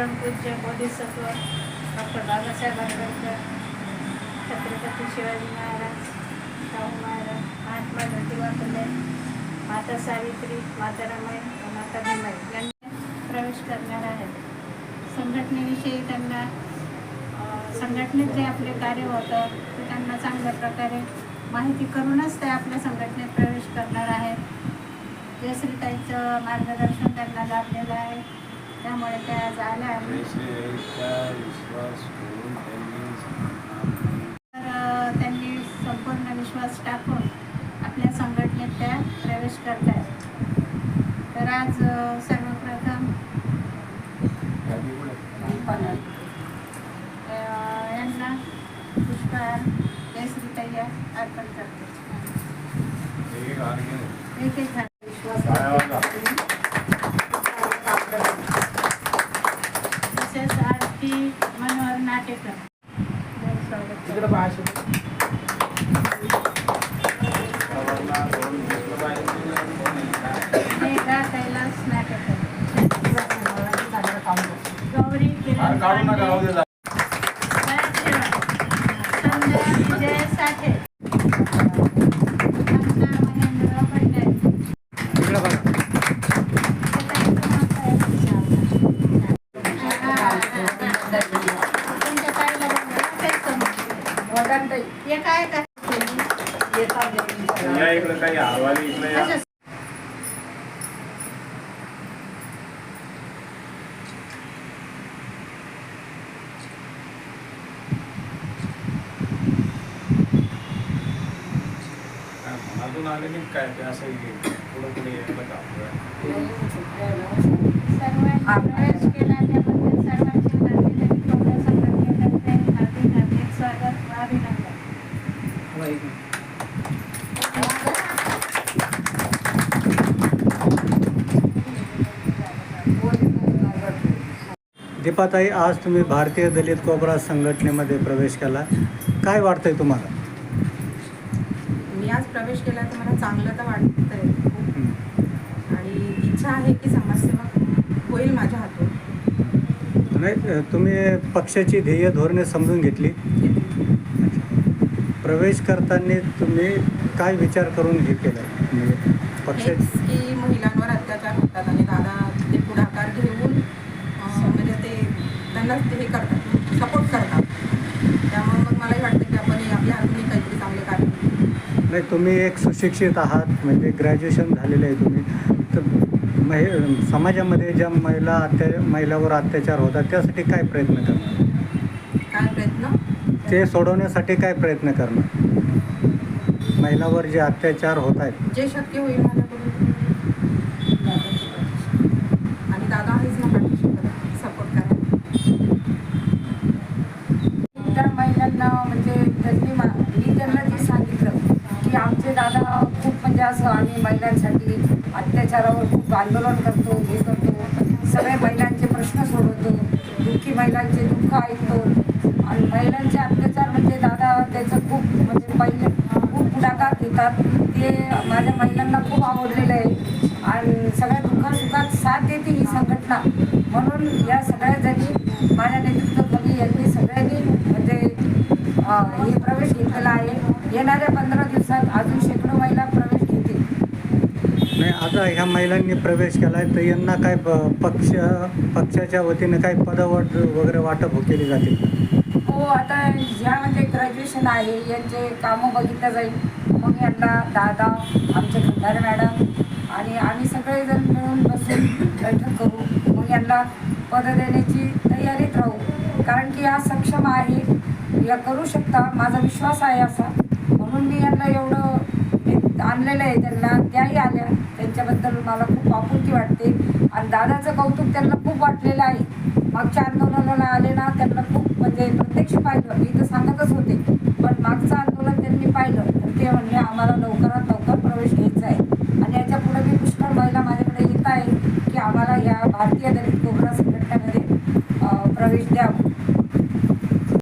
परमपूज्य बोधिसत्व डॉक्टर बाबासाहेब आंबेडकर छत्रपती शिवाजी महाराज शाहू महाराज महात्मा ज्योतिबा फुले माता सावित्री माता रमाई व माता भीमाई यांनी प्रवेश करणार आहेत. संघटनेविषयी त्यांना संघटनेत जे आपले कार्य होतं ते त्यांना चांगल्या प्रकारे माहिती करूनच ते आपल्या संघटनेत प्रवेश करणार आहेत. जयश्रीताईचं मार्गदर्शन त्यांना लाभलेलं आहे. त्यामुळे त्या त्यांनी तर त्यांनी संपूर्ण विश्वास टाकून आपल्या संघटनेत त्या प्रवेश करत आहेत तर आज सर्वप्रथम यांना पुष्पहार जयश्रीताई अर्पण करते. एक एक हार किरण काढू नका, बोलवा. काय काय या इकडे काही हवाली इकडे या. मनातून आले की काय ते असं पुढं पुढे यायला का दीपाताई आज तुम्ही भारतीय दलित कोबरा संघटनेमध्ये प्रवेश केला. काय वाटतंय तुम्हाला? मी आज प्रवेश केला तर मला चांगलं तर वाटतंय. आणि इच्छा आहे की समाजसेवा होईल माझ्या हातून. नाही तुम्ही पक्षाची ध्येय धोरणे समजून घेतली. प्रवेश करताना तुम्ही काय विचार करून हे केलं? म्हणजे पक्षाची की महिलांवर अत्याचार होतात आणि दादा ते पुढाकार घेऊन अं, म्हणजे ते त्यांना ते हे करतात सपोर्ट करतात. त्यामुळे मग मलाही वाटतं की आपण हे आपल्या हातूनही काहीतरी चांगले कार्य करू. नाही तुम्ही एक सुशिक्षित आहात म्हणजे ग्रॅज्युएशन झालेलं आहे तुम्ही. तर महि समाजामध्ये ज्या महिला अत्या महिलावर अत्याचार होतात त्यासाठी काय प्रयत्न करणार काय प्रयत्न? ते सोडवण्यासाठी काय प्रयत्न करणार? महिलावर जे अत्याचार होत आहेत. जे शक्य होईल माझ्याकडून. आणि दादा पाठीशी सपोर्ट करा त्या महिलांना म्हणजे त्यांनी मा- त्यांना जे सांगितलं की आमचे दादा खूप म्हणजे असं आम्ही महिलांसाठी अत्याचारावर खूप आंदोलन करतो हे करतो. सगळे महिलांचे प्रश्न सोडवतो. दुःखी महिलांचे दुःख ऐकतो. महिलांचे अत्याचार म्हणजे दादा त्याचं खूप म्हणजे पहिले खूप पुढाकार घेतात. ते माझ्या महिलांना खूप आवडलेलं आहे. आणि सगळ्या दुःखासुखात साथ देते ही संघटना. म्हणून या सगळ्या जणी माझ्या नेतृत्वाखाली यांनी सगळ्यांनी म्हणजे हे प्रवेश घेतलेला आहे. येणाऱ्या पंधरा दिवसात अजून शेकडो महिला प्रवेश घेतील. नाही आता ह्या महिलांनी प्रवेश केला आहे तर यांना काय प- पक्ष पक्षाच्या वतीने काय पदवट वगैरे वाटप केली जाते हो आता ह्या म्हणजे ग्रॅज्युएशन आहे यांचे कामं बघितलं जाईल. मग यांना दादा आमचे खंडार मॅडम आणि आम्ही सगळेजण मिळून बसून बैठक करू. मग यांना पद देण्याची तयारीत राहू. कारण की या सक्षम आहे या करू शकता माझा विश्वास आहे असा. म्हणून मी यांना एवढं आणलेलं आहे त्यांना त्याही आल्या. त्यांच्याबद्दल मला खूप आपुलकी वाटते. आणि दादाचं कौतुक त्यांना खूप वाटलेलं आहे. मागच्या आंदोलनाला आले ना त्यांना खूप म्हणजे प्रत्यक्ष पाहिलं. मी तर सांगतच होते. पण मागचं आंदोलन त्यांनी पाहिलं. तर ते म्हणजे आम्हाला लवकरात लवकर प्रवेश घ्यायचा